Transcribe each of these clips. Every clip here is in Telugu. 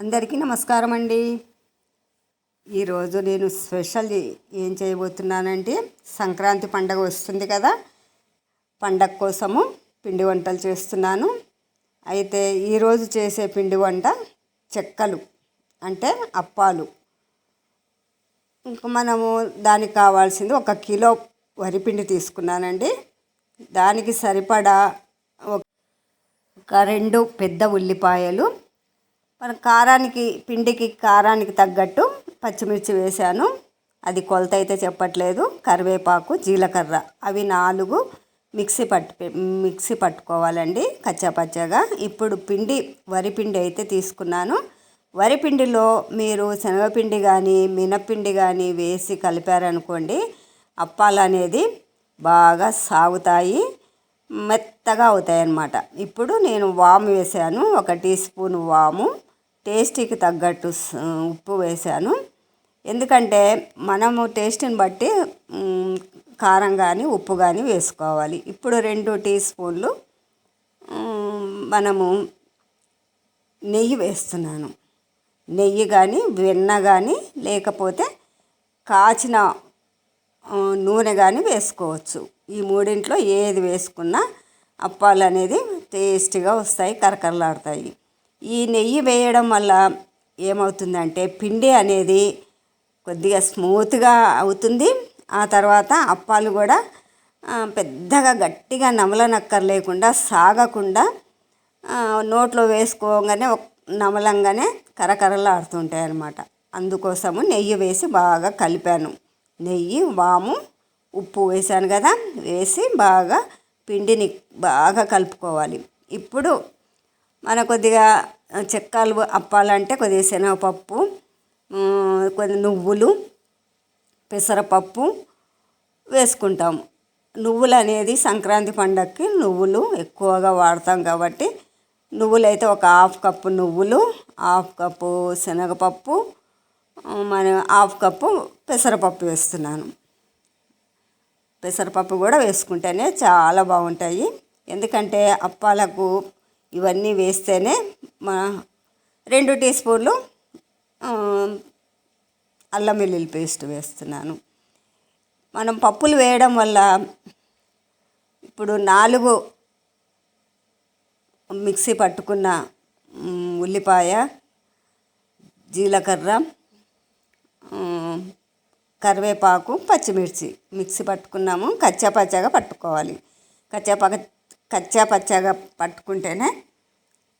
అందరికీ నమస్కారం అండి ఈరోజు నేను స్పెషల్ ఏం చేయబోతున్నానంటే సంక్రాంతి పండగ వస్తుంది కదా. పండగ కోసము పిండి వంటలు చేస్తున్నాను. అయితే ఈరోజు చేసే పిండి వంట చెక్కలు అంటే అప్పాలు. ఇంకా మనము దానికి కావాల్సింది ఒక కిలో వరిపిండి తీసుకున్నానండి. దానికి సరిపడా ఒక ఒక రెండు పెద్ద ఉల్లిపాయలు మన కారానికి పిండికి కారానికి తగ్గట్టు పచ్చిమిర్చి వేశాను. అది కొలత అయితే చెప్పట్లేదు. కరివేపాకు జీలకర్ర. అవి నాలుగు మిక్సీ పట్టు మిక్సీ పట్టుకోవాలండి కచ్చాపచ్చాగా. ఇప్పుడు పిండి వరిపిండి అయితే తీసుకున్నాను. వరి పిండిలో మీరు శనగపిండి కానీ మినపిండి కానీ వేసి కలిపారనుకోండి అప్పాలు అనేది బాగా సాగుతాయి. మెత్తగా అవుతాయి అన్నమాట ఇప్పుడు నేను వాము వేసాను ఒక టీ స్పూన్ వాము. టేస్టీకి తగ్గట్టు ఉప్పు వేసాను ఎందుకంటే మనము టేస్ట్ని బట్టి కారం కానీ ఉప్పు కానీ వేసుకోవాలి. ఇప్పుడు రెండు టీ స్పూన్లు మనము నెయ్యి వేస్తున్నాను. నెయ్యి కానీ వెన్న కానీ లేకపోతే కాచిన నూనె కానీ వేసుకోవచ్చు. ఈ మూడింట్లో ఏది వేసుకున్నా అప్పాలు అనేది టేస్టీగా వస్తాయి కరకరలాడతాయి. ఈ నెయ్యి వేయడం వల్ల ఏమవుతుందంటే పిండి అనేది కొద్దిగా స్మూత్గా అవుతుంది. ఆ తర్వాత అప్పాలు కూడా పెద్దగా గట్టిగా నమలనక్కర్లేకుండా సాగకుండా నోట్లో వేసుకోగానే నమలంగానే కరకరలాడుతుంటాయి అన్నమాట అందుకోసము నెయ్యి వేసి బాగా కలిపాను. నెయ్యి వాము ఉప్పు వేసాను కదా వేసి బాగా పిండిని బాగా కలుపుకోవాలి. ఇప్పుడు మన కొద్దిగా చెక్కలు అప్పాలంటే కొద్దిగా శనగపప్పు కొద్ది నువ్వులు పెసరపప్పు వేసుకుంటాము నువ్వులు అనేది సంక్రాంతి పండగకి నువ్వులు ఎక్కువగా వాడతాం కాబట్టి నువ్వులు అయితే ఒక హాఫ్ కప్పు నువ్వులు హాఫ్ కప్పు శనగపప్పు మన హాఫ్ కప్పు పెసరపప్పు వేస్తున్నాను. పెసరపప్పు కూడా వేసుకుంటేనే చాలా బాగుంటాయి. ఎందుకంటే అప్పాలకు ఇవన్నీ వేస్తేనే మా రెండు టీ స్పూన్లు అల్లం వెల్లుల్లి పేస్ట్ వేస్తున్నాను. మనం పప్పులు వేయడం వల్ల ఇప్పుడు నాలుగు మిక్సీ పట్టుకున్న ఉల్లిపాయ జీలకర్ర కరివేపాకు పచ్చిమిర్చి మిక్సీ పట్టుకున్నాము. కచ్చాపచ్చాగా పట్టుకోవాలి. కచ్చా కచ్చా పచ్చాగా పట్టుకుంటేనే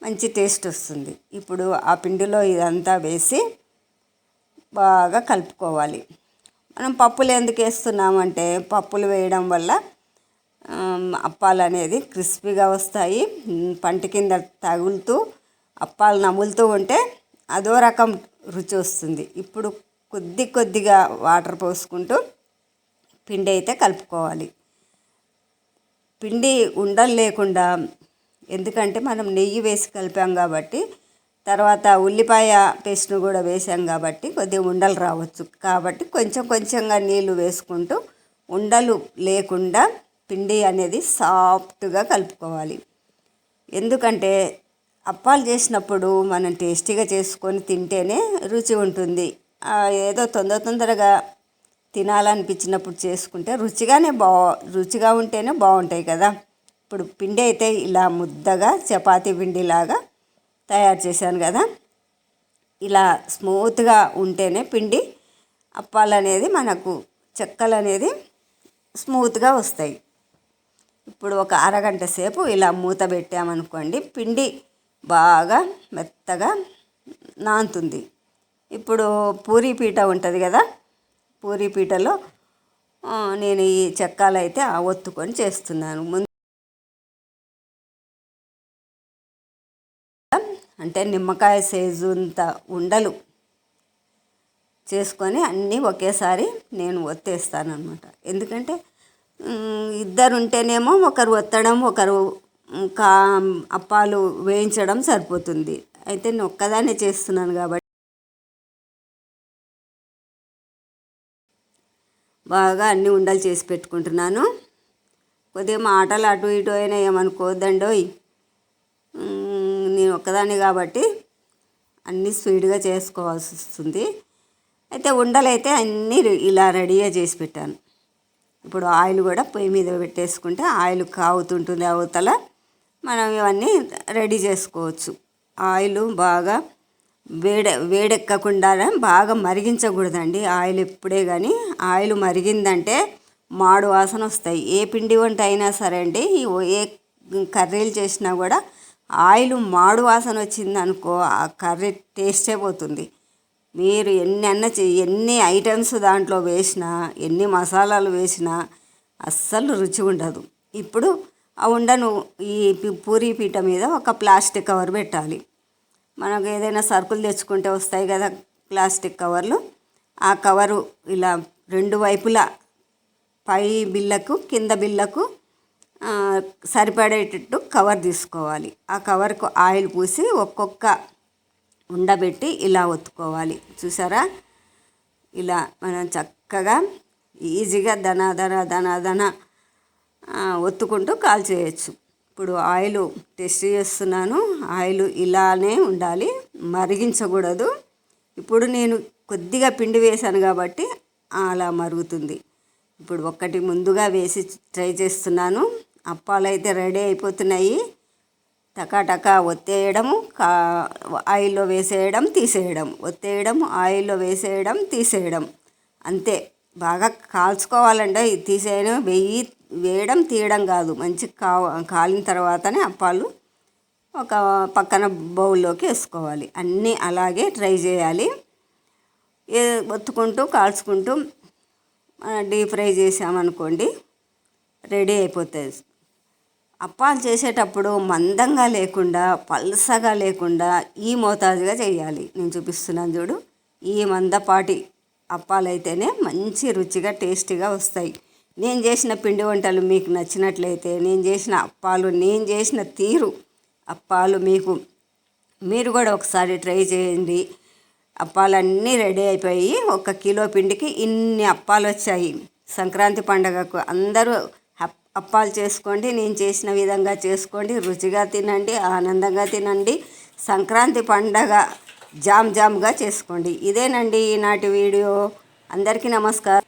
మంచి టేస్ట్ వస్తుంది. ఇప్పుడు ఆ పిండిలో ఇదంతా వేసి బాగా కలుపుకోవాలి. మనం పప్పులు ఎందుకు వేస్తున్నామంటే పప్పులు వేయడం వల్ల అప్పాలు అనేది క్రిస్పీగా వస్తాయి. పంట కింద తగులుతూ అప్పాలు నములుతూ ఉంటే అదో రకం రుచి వస్తుంది. ఇప్పుడు కొద్ది కొద్దిగా వాటర్ పోసుకుంటూ పిండి అయితే కలుపుకోవాలి. పిండి ఉండలు లేకుండా ఎందుకంటే మనం నెయ్యి వేసి కలిపాం కాబట్టి తర్వాత ఉల్లిపాయ పేస్ట్ను కూడా వేసాం కాబట్టి కొద్దిగా ఉండలు రావచ్చు. కాబట్టి కొంచెం కొంచెంగా నీళ్ళు వేసుకుంటూ ఉండలు లేకుండా పిండి అనేది సాఫ్ట్గా కలుపుకోవాలి. ఎందుకంటే అప్పాలు చేసినప్పుడు మనం టేస్టీగా చేసుకొని తింటేనే రుచి ఉంటుంది. ఆ, ఏదో తొందర తొందరగా తినాలనిపించినప్పుడు చేసుకుంటే రుచిగానే బా రుచిగా ఉంటేనే బాగుంటాయి కదా. ఇప్పుడు పిండి అయితే ఇలా ముద్దగా చపాతీ పిండిలాగా తయారు చేశాను కదా. ఇలా స్మూత్గా ఉంటేనే పిండి అప్పాలు అనేది మనకు చెక్కలు అనేది స్మూత్గా వస్తాయి. ఇప్పుడు ఒక అరగంట సేపు ఇలా మూత పెట్టామనుకోండి పిండి బాగా మెత్తగా నానుతుంది. ఇప్పుడు పూరీ పీట ఉంటుంది కదా పూరి పీటలో నేను ఈ చెక్కాలు అయితే ఆ ఒత్తుకొని చేస్తున్నాను. ముందు అంటే నిమ్మకాయ సైజు అంత ఉండలు చేసుకొని అన్నీ ఒకేసారి నేను ఒత్తేస్తాను అనమాట ఎందుకంటే ఇద్దరు ఉంటేనేమో ఒకరు ఒత్తడం ఒకరు కా అప్పాలు వేయించడం సరిపోతుంది. అయితే నేను ఒక్కదాన్నే చేస్తున్నాను కాబట్టి బాగా అన్ని ఉండలు చేసి పెట్టుకుంటున్నాను. కొద్దిగా మాటలు అటు ఇటు అయినా ఏమనుకోవద్దండోయ్. నేను ఒక్కదాన్ని కాబట్టి అన్నీ స్పీడ్గా చేసుకోవాల్సి వస్తుంది. అయితే ఉండలైతే అన్నీ ఇలా రెడీగా చేసి పెట్టాను. ఇప్పుడు ఆయిల్ కూడా పొయ్యి మీద పెట్టేసుకుంటే ఆయిల్ కాగుతుంటుంది అవతల. మనం ఇవన్నీ రెడీ చేసుకోవచ్చు. ఆయిల్ బాగా వేడ వేడెక్కకుండా బాగా మరిగించకూడదండి. ఆయిల్ ఎప్పుడే కానీ ఆయిల్ మరిగిందంటే మాడు వాసన వస్తాయి. ఏ పిండి వంట అయినా సరే అండి ఏ కర్రీలు చేసినా కూడా ఆయిల్ మాడు వాసన వచ్చిందనుకో ఆ కర్రీ టేస్టే పోతుంది. మీరు ఎన్ని అన్న ఎన్ని ఐటమ్స్ దాంట్లో వేసినా ఎన్ని మసాలాలు వేసినా అస్సలు రుచి ఉండదు. ఇప్పుడు ఆ ఉండను ఈ పూరి పూరీ పీట మీద ఒక ప్లాస్టిక్ కవర్ పెట్టాలి. మనకు ఏదైనా సరుకులు తెచ్చుకుంటే వస్తాయి కదా ప్లాస్టిక్ కవర్లు. ఆ కవరు ఇలా రెండు వైపులా పై బిల్లకు కింద బిల్లకు సరిపడేటట్టు కవర్ తీసుకోవాలి. ఆ కవర్కు ఆయిల్ పూసి ఒక్కొక్క ఉండబెట్టి ఇలా ఒత్తుకోవాలి. చూసారా? ఇలా మనం చక్కగా ఈజీగా ధన ధన ధన ధన ఒత్తుకుంటూ కాల్ చేయొచ్చు ఇప్పుడు ఆయిల్ టెస్ట్ చేస్తున్నాను. ఆయిల్ ఇలానే ఉండాలి. మరిగించకూడదు. ఇప్పుడు నేను కొద్దిగా పిండి వేశాను కాబట్టి అలా మరుగుతుంది. ఇప్పుడు ఒక్కటి ముందుగా వేసి ట్రై చేస్తున్నాను. అప్పాలు అయితే రెడీ అయిపోతున్నాయి. టకాటకా ఒత్తేయడము కా ఆయిల్లో వేసేయడం తీసేయడం. ఒత్తేయడం ఆయిల్లో వేసేయడం తీసేయడం. అంతే. బాగా కాల్చుకోవాలంటే తీసేయడం వెయ్యి వేయడం తీయడం కాదు. మంచి కా కాలిన తర్వాతనే అప్పాలు ఒక పక్కన బౌల్లోకి వేసుకోవాలి. అన్నీ అలాగే ట్రై చేయాలి. ఏ ఒత్తుకుంటూ కాల్చుకుంటూ డీప్ ఫ్రై చేసామనుకోండి రెడీ అయిపోతుంది అప్పాలు చేసేటప్పుడు మందంగా లేకుండా పల్సగా లేకుండా ఈ మోతాదుగా చేయాలి. నేను చూపిస్తున్నాను చూడు. ఈ మందపాటి అప్పాలైతేనే మంచి రుచిగా టేస్టీగా వస్తాయి. నేను చేసిన పిండి వంటలు మీకు నచ్చినట్లయితే నేను చేసిన అప్పాలు నేను చేసిన తీరు అప్పాలు మీకు మీరు కూడా ఒకసారి ట్రై చేయండి. అప్పాలన్నీ రెడీ అయిపోయి ఒక కిలో పిండికి ఇన్ని అప్పాలు వచ్చాయి. సంక్రాంతి పండగకు అందరూ అప్- అప్పాలు చేసుకోండి నేను చేసిన విధంగా చేసుకోండి రుచిగా తినండి ఆనందంగా తినండి. సంక్రాంతి పండగ జామ్ జామ్గా చేసుకోండి. ఇదేనండి ఈనాటి వీడియో. అందరికీ నమస్కారం.